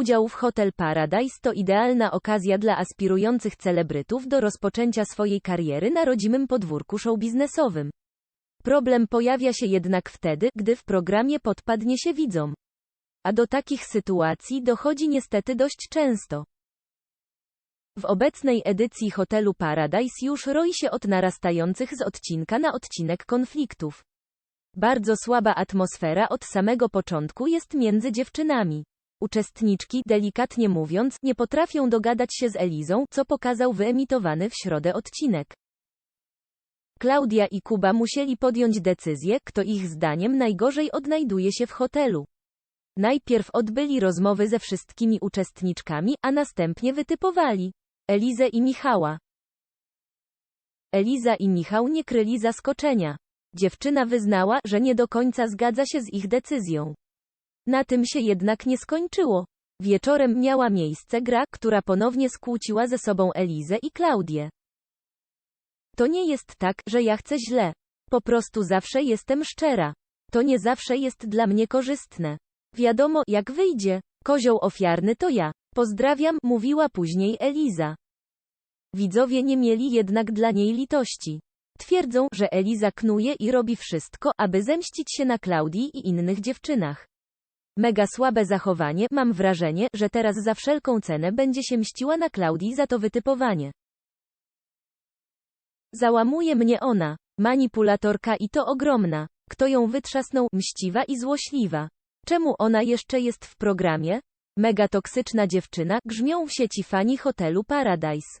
udziału w Hotel Paradise to idealna okazja dla aspirujących celebrytów do rozpoczęcia swojej kariery na rodzimym podwórku showbiznesowym. Problem pojawia się jednak wtedy, gdy w programie podpadnie się widzom. A do takich sytuacji dochodzi niestety dość często. W obecnej edycji Hotelu Paradise już roi się od narastających z odcinka na odcinek konfliktów. Bardzo słaba atmosfera od samego początku jest między dziewczynami. Uczestniczki, delikatnie mówiąc, nie potrafią dogadać się z Elizą, co pokazał wyemitowany w środę odcinek. Klaudia i Kuba musieli podjąć decyzję, kto ich zdaniem najgorzej odnajduje się w hotelu. Najpierw odbyli rozmowy ze wszystkimi uczestniczkami, a następnie wytypowali Elizę i Michała. Eliza i Michał nie kryli zaskoczenia. Dziewczyna wyznała, że nie do końca zgadza się z ich decyzją. Na tym się jednak nie skończyło. Wieczorem miała miejsce gra, która ponownie skłóciła ze sobą Elizę i Klaudię. To nie jest tak, że ja chcę źle. Po prostu zawsze jestem szczera. To nie zawsze jest dla mnie korzystne. Wiadomo, jak wyjdzie. Kozioł ofiarny to ja. Pozdrawiam, mówiła później Eliza. Widzowie nie mieli jednak dla niej litości. Twierdzą, że Eliza knuje i robi wszystko, aby zemścić się na Klaudii i innych dziewczynach. Mega słabe zachowanie, mam wrażenie, że teraz za wszelką cenę będzie się mściła na Klaudii za to wytypowanie. Załamuje mnie ona. Manipulatorka i to ogromna. Kto ją wytrzasnął, mściwa i złośliwa. Czemu ona jeszcze jest w programie? Mega toksyczna dziewczyna, grzmią w sieci fani hotelu Paradise.